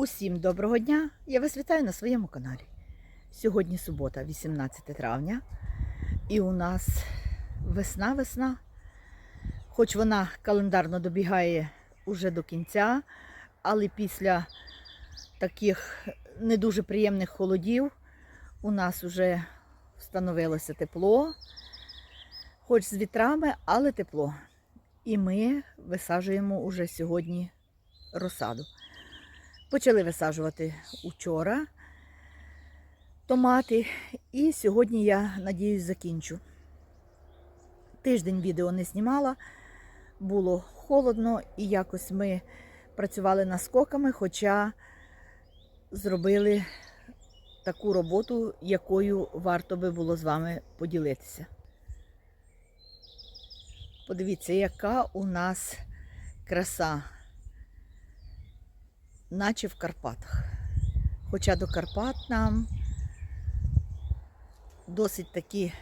Усім доброго дня! Я вас вітаю на своєму каналі. Сьогодні субота, 18 травня, і у нас весна-весна. Хоч вона календарно добігає уже до кінця, але після таких не дуже приємних холодів у нас вже встановилося тепло, хоч з вітрами, але тепло. І ми висаджуємо уже сьогодні розсаду. Почали висаджувати учора томати, і сьогодні я надіюсь закінчу. Тиждень відео не знімала, було холодно, і якось ми працювали наскоками, хоча зробили таку роботу, якою варто би було з вами поділитися. Подивіться, яка у нас краса наче в Карпатах. Хоча до Карпат нам досить таки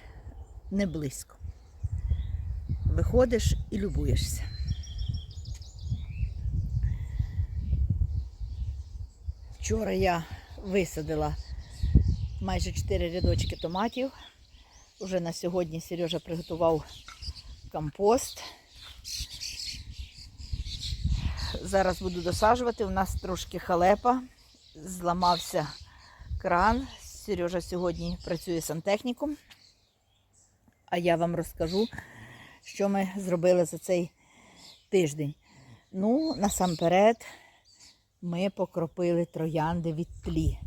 не близько. Виходиш і любуєшся. Вчора я висадила майже 4 рядочки томатів. Уже на сьогодні Сережа приготував компост. Зараз буду досаджувати. У нас трошки халепа. Зламався кран. Сережа сьогодні працює сантехніком. А я вам розкажу, що ми зробили за цей тиждень. Ну, насамперед, ми покропили троянди від тлі.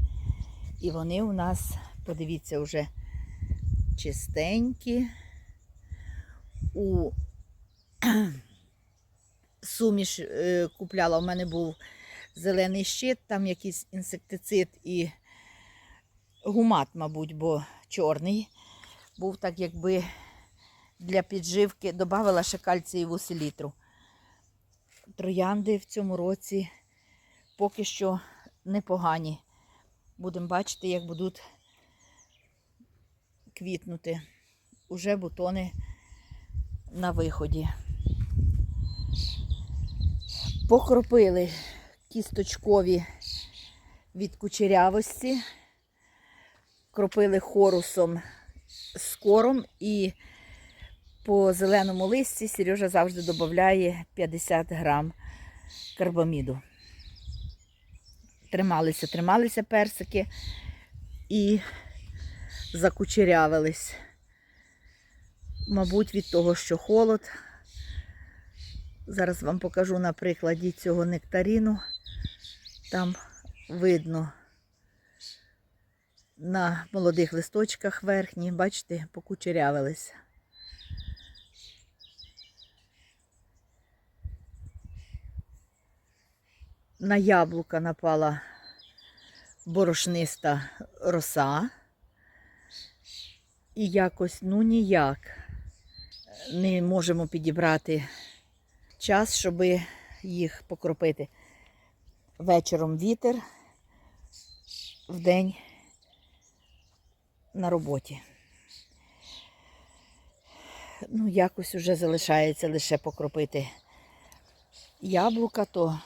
І вони у нас, подивіться, вже чистенькі. У суміш е, купляла. У мене був зелений щит, там якийсь інсектицид і гумат, мабуть, бо чорний. Був так, якби для підживки додавала ще кальцієву селітру. Троянди в цьому році поки що непогані. Будемо бачити, як будуть квітнути. Уже бутони на виході. Покропили кісточкові від кучерявості, кропили хорусом з кором і по зеленому листі Сережа завжди додає 50 грам карбаміду. Трималися, трималися персики і закучерявились. Мабуть, від того, що холод. Зараз вам покажу на прикладі цього нектаріну. Там видно на молодих листочках верхні, бачите, покучерявилися. На яблука напала борошниста роса. І якось, ну ніяк, не можемо підібрати час, щоб їх покропити. Вечором вітер, вдень на роботі. Ну, якось вже залишається лише покропити яблука, то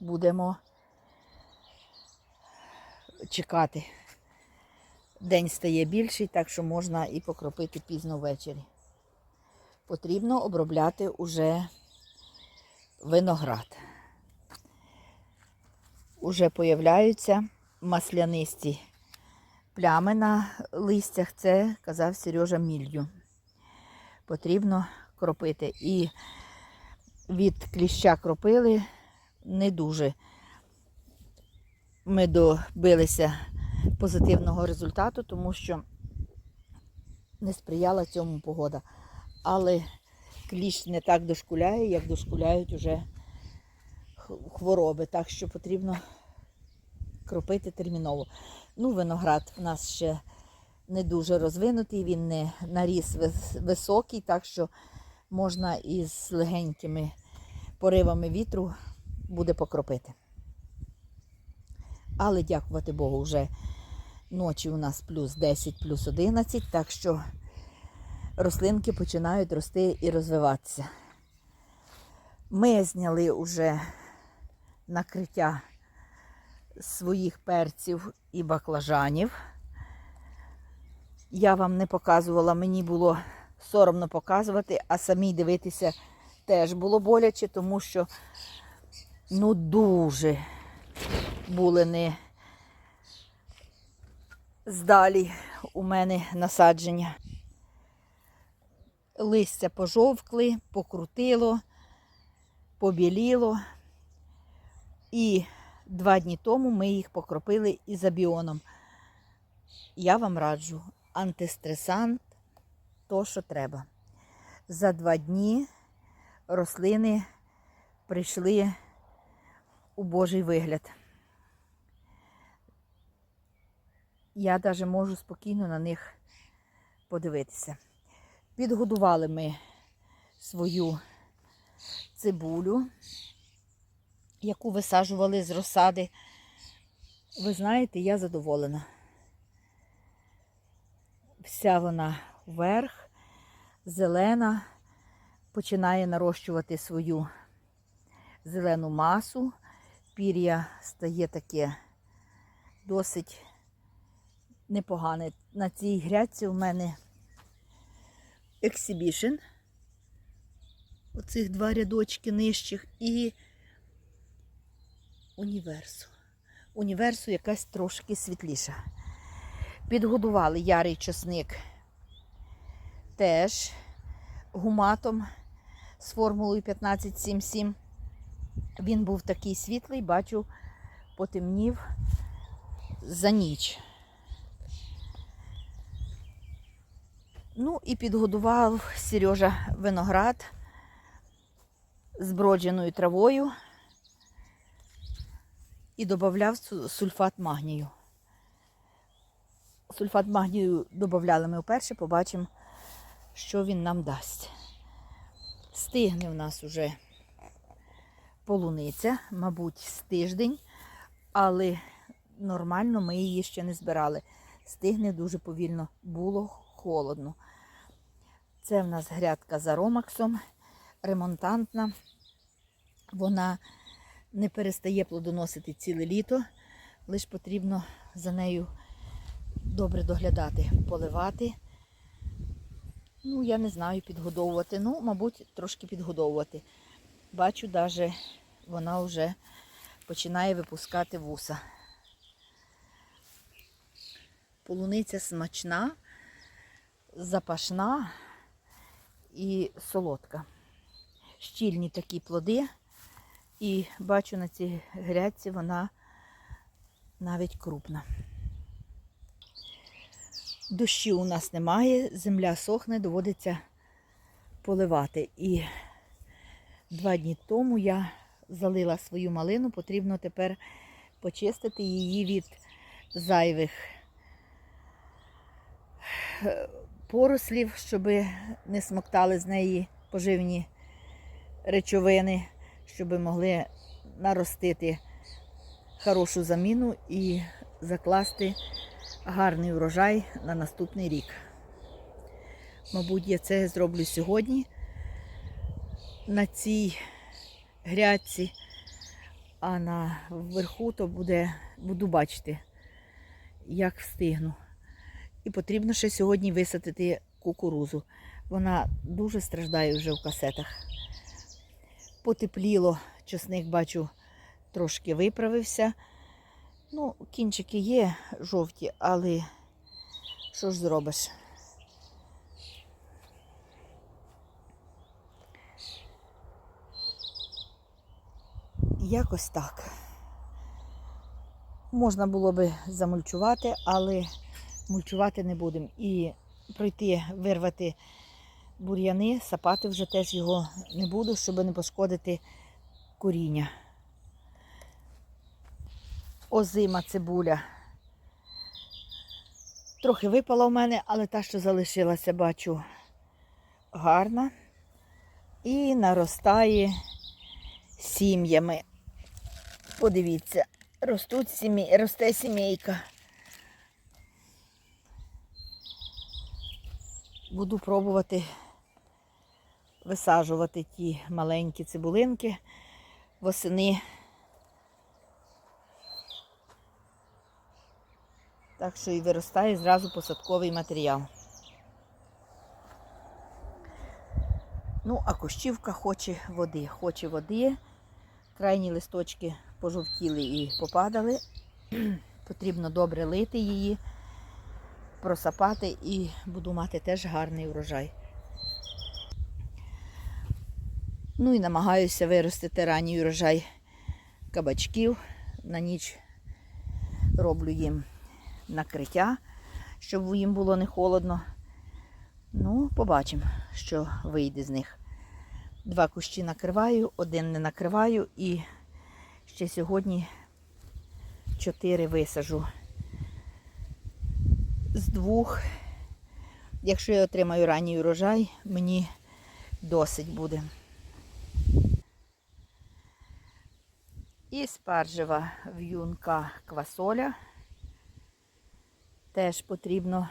будемо чекати. День стає більший, так що можна і покропити пізно ввечері потрібно обробляти уже виноград. Уже появляються маслянисті плями на листях. Це казав Сережа мілью. Потрібно кропити. І від кліща кропили не дуже. Ми добилися позитивного результату, тому що не сприяла цьому погода але кліщ не так дошкуляє, як дошкуляють уже хвороби. Так що потрібно кропити терміново. Ну, виноград у нас ще не дуже розвинутий, він не наріс високий, так що можна із легенькими поривами вітру буде покропити. Але дякувати Богу, вже ночі у нас плюс 10, плюс 11, так що рослинки починають рости і розвиватися. Ми зняли вже накриття своїх перців і баклажанів. Я вам не показувала, мені було соромно показувати, а самій дивитися теж було боляче, тому що ну дуже були не здалі у мене насадження. Листя пожовкли, покрутило, побіліло. І два дні тому ми їх покропили ізобіоном. Я вам раджу антистресант, то, що треба. За два дні рослини прийшли у Божий вигляд. Я навіть можу спокійно на них подивитися. Підгодували ми свою цибулю, яку висаджували з розсади. Ви знаєте, я задоволена. Вся вона вверх, зелена, починає нарощувати свою зелену масу. Пір'я стає таке досить непогане. На цій грядці у мене Exhibition. Оцих два рядочки нижчих і універсу. Універсу якась трошки світліша. Підгодували ярий часник теж гуматом з формулою 1577. Він був такий світлий, бачу, потемнів за ніч. Ну і підгодував Сережа виноград з бродженою травою і додавав сульфат магнію. Сульфат магнію додавали ми вперше, побачимо, що він нам дасть. Стигне в нас уже полуниця, мабуть, з тиждень, але нормально ми її ще не збирали. Стигне дуже повільно, було холодно. Це в нас грядка за ромаксом, ремонтантна. Вона не перестає плодоносити ціле літо, лише потрібно за нею добре доглядати, поливати. Ну, я не знаю, підгодовувати. Ну, мабуть, трошки підгодовувати. Бачу, навіть вона вже починає випускати вуса. Полуниця смачна, запашна і солодка. Щільні такі плоди. І бачу на цій грядці вона навіть крупна. Дощі у нас немає, земля сохне, доводиться поливати. І два дні тому я залила свою малину, потрібно тепер почистити її від зайвих е, порослів, щоб не смоктали з неї поживні речовини, щоб могли наростити хорошу заміну і закласти гарний урожай на наступний рік. Мабуть, я це зроблю сьогодні на цій грядці, а на верху то буде, буду бачити, як встигну. І потрібно ще сьогодні висадити кукурузу. Вона дуже страждає вже в касетах. Потепліло, чесник бачу, трошки виправився. Ну, кінчики є жовті, але що ж зробиш? Якось так. Можна було би замульчувати, але мульчувати не будемо. І пройти, вирвати бур'яни, сапати вже теж його не буду, щоб не пошкодити коріння. Озима цибуля. Трохи випала в мене, але та, що залишилася, бачу, гарна. І наростає сім'ями. Подивіться, ростуть сім'ї, росте сімейка. буду пробувати висаджувати ті маленькі цибулинки восени. Так що і виростає зразу посадковий матеріал. Ну, а кущівка хоче води, хоче води. Крайні листочки пожовтіли і попадали. Потрібно добре лити її просапати і буду мати теж гарний урожай. Ну і намагаюся виростити ранній урожай кабачків. На ніч роблю їм накриття, щоб їм було не холодно. Ну, побачимо, що вийде з них. Два кущі накриваю, один не накриваю і ще сьогодні чотири висажу. Двох, якщо я отримаю ранній урожай, мені досить буде. І спаржева в'юнка квасоля. Теж потрібно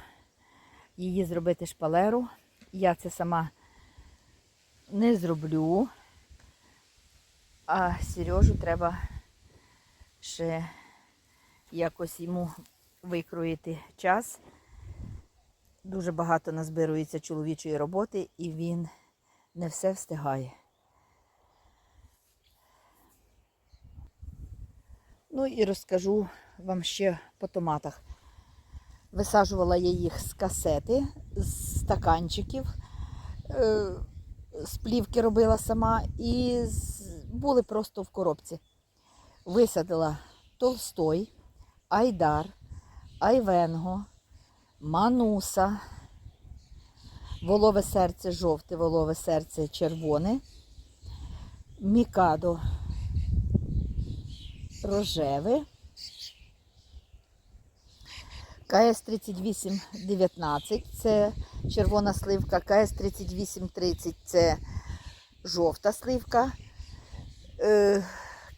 її зробити шпалеру. Я це сама не зроблю, а Сережу треба ще якось йому викроїти час. Дуже багато назбирується чоловічої роботи і він не все встигає. Ну і розкажу вам ще по томатах. Висаджувала я їх з касети, з стаканчиків, е, з плівки робила сама і були просто в коробці. Висадила Толстой, Айдар, Айвенго, Мануса, волове серце жовте, волове серце червоне, Мікадо рожеве. КС 3819 це червона сливка, КС 3830 це жовта сливка. Е,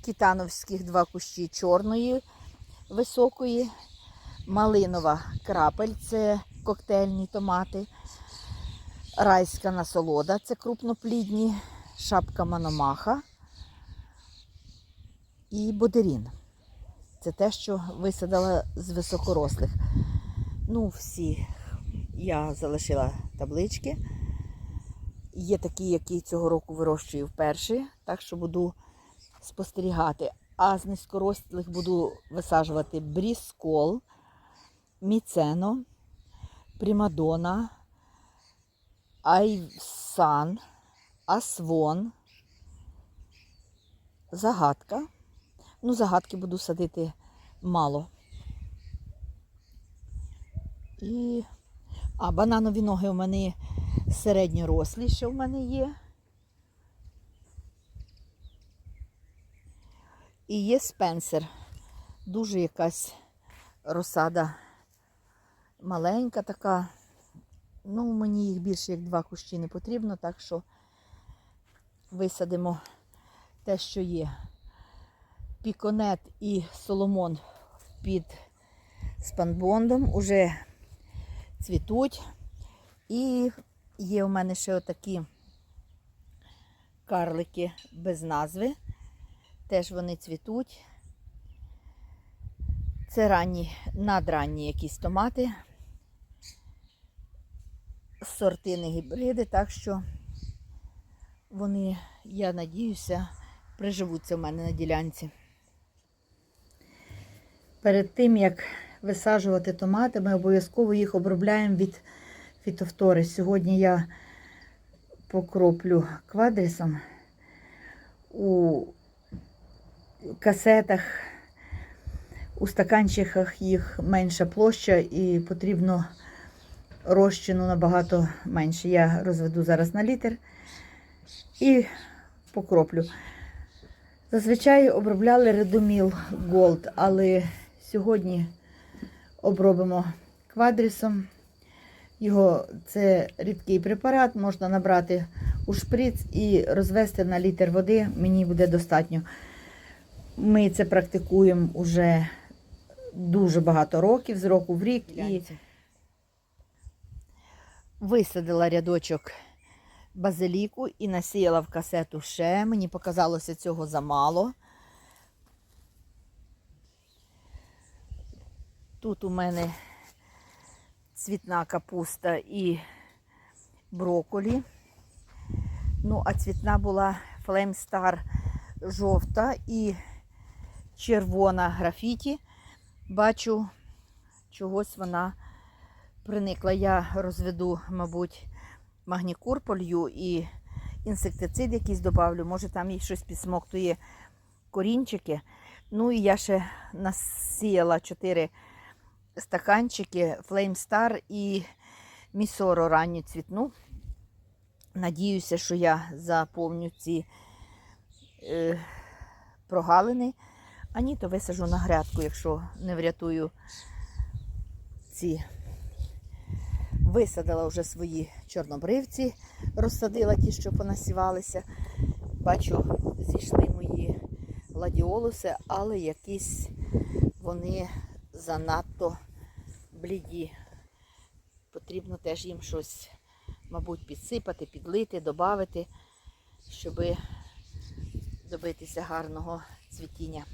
Кітановських два кущі чорної високої, малинова крапель це коктейльні томати, райська насолода це крупноплідні, шапка мономаха і бодерін. Це те, що висадила з високорослих. Ну, всі я залишила таблички. Є такі, які цього року вирощую вперше, так що буду спостерігати. А з низькорослих буду висаджувати бріскол, міцено, примадона, айсан, асвон, загадка. Ну, загадки буду садити мало. І... А, бананові ноги у мене середньорослі, що в мене є. І є спенсер. Дуже якась розсада маленька така. Ну, мені їх більше як два кущі не потрібно, так що висадимо те, що є. Піконет і Соломон під спанбондом уже цвітуть. І є у мене ще отакі карлики без назви. Теж вони цвітуть. Це ранні, надранні якісь томати. Сорти не гібриди, так що вони, я надіюся, приживуться в мене на ділянці. Перед тим, як висаджувати томати, ми обов'язково їх обробляємо від фітофтори. Сьогодні я покроплю квадрісом у касетах, у стаканчиках їх менша площа і потрібно розчину набагато менше. Я розведу зараз на літр і покроплю. Зазвичай обробляли редоміл Gold, але сьогодні обробимо квадрісом. Його це рідкий препарат, можна набрати у шприц і розвести на літр води. Мені буде достатньо. Ми це практикуємо вже дуже багато років, з року в рік. І висадила рядочок базиліку і насіяла в касету ще. Мені показалося цього замало. Тут у мене цвітна капуста і брокколі. Ну, а цвітна була Star жовта і червона графіті. Бачу, чогось вона приникла. Я розведу, мабуть, магнікур полью і інсектицид якийсь добавлю. Може там їй щось підсмоктує корінчики. Ну і я ще насіяла 4 стаканчики Flame Star і місоро ранню цвітну. Надіюся, що я заповню ці е, прогалини. А ні, то висажу на грядку, якщо не врятую ці. Висадила вже свої чорнобривці, розсадила ті, що понасівалися. Бачу, зійшли мої ладіолуси, але якісь вони занадто бліді. Потрібно теж їм щось, мабуть, підсипати, підлити, додати, щоб добитися гарного цвітіння.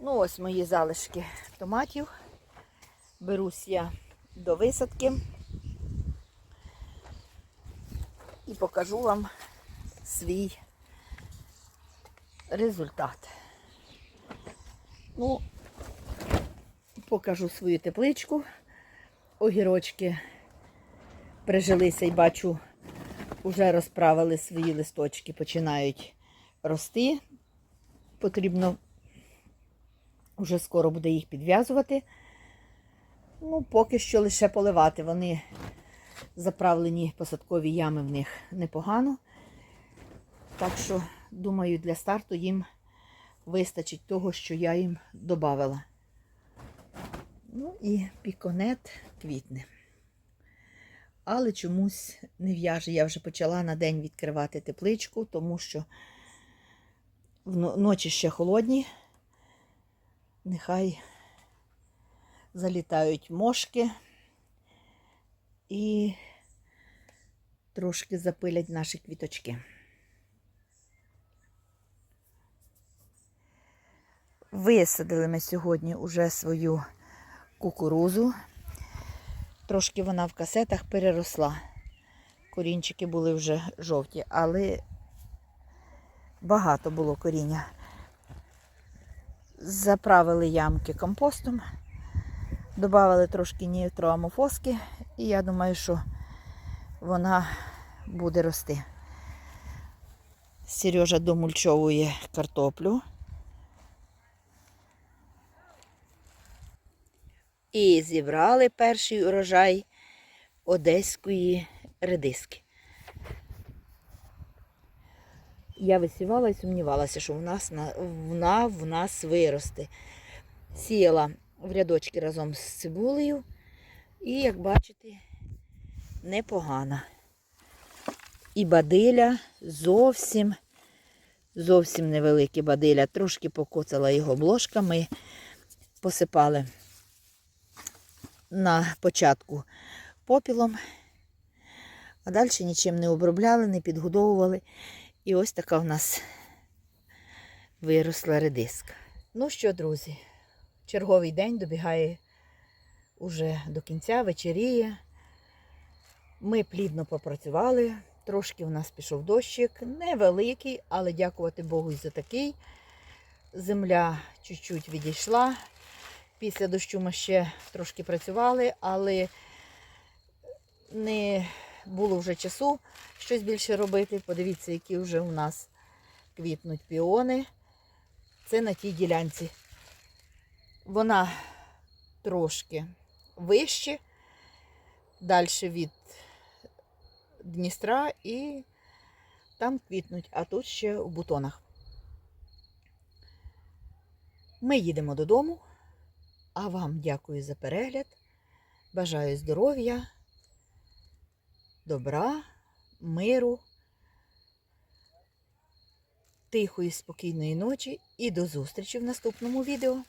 Ну, ось мої залишки томатів. Берусь я до висадки і покажу вам свій результат. Ну, покажу свою тепличку. Огірочки прижилися і бачу, вже розправили свої листочки, починають рости. Потрібно вже скоро буде їх підв'язувати. Ну, поки що лише поливати. Вони заправлені посадкові ями в них непогано. Так що, думаю, для старту їм вистачить того, що я їм додавала. Ну і піконет квітне. Але чомусь не в'яже. Я вже почала на день відкривати тепличку, тому що вночі ще холодні. Нехай залітають мошки і трошки запилять наші квіточки. Висадили ми сьогодні уже свою кукурузу. Трошки вона в касетах переросла. Корінчики були вже жовті, але багато було коріння. Заправили ямки компостом, додали трошки нітроамофоски, і я думаю, що вона буде рости. Сережа домульчовує картоплю. І зібрали перший урожай одеської редиски. Я висівала і сумнівалася, що вона в нас виросте. Сіяла в рядочки разом з цибулею. І, як бачите, непогана. І бадиля зовсім, зовсім невеликі бадиля. Трошки покоцала його бложками, посипали на початку попілом, а далі нічим не обробляли, не підгодовували. І ось така в нас виросла редиска. Ну що, друзі, черговий день добігає уже до кінця, вечеріє. Ми плідно попрацювали, трошки у нас пішов дощик, невеликий, але дякувати Богу і за такий. Земля чуть-чуть відійшла. Після дощу ми ще трошки працювали, але не було вже часу щось більше робити. Подивіться, які вже у нас квітнуть піони. Це на тій ділянці. Вона трошки вище, далі від Дністра і там квітнуть, а тут ще у бутонах. Ми їдемо додому, а вам дякую за перегляд. Бажаю здоров'я, добра, миру, тихої, спокійної ночі і до зустрічі в наступному відео.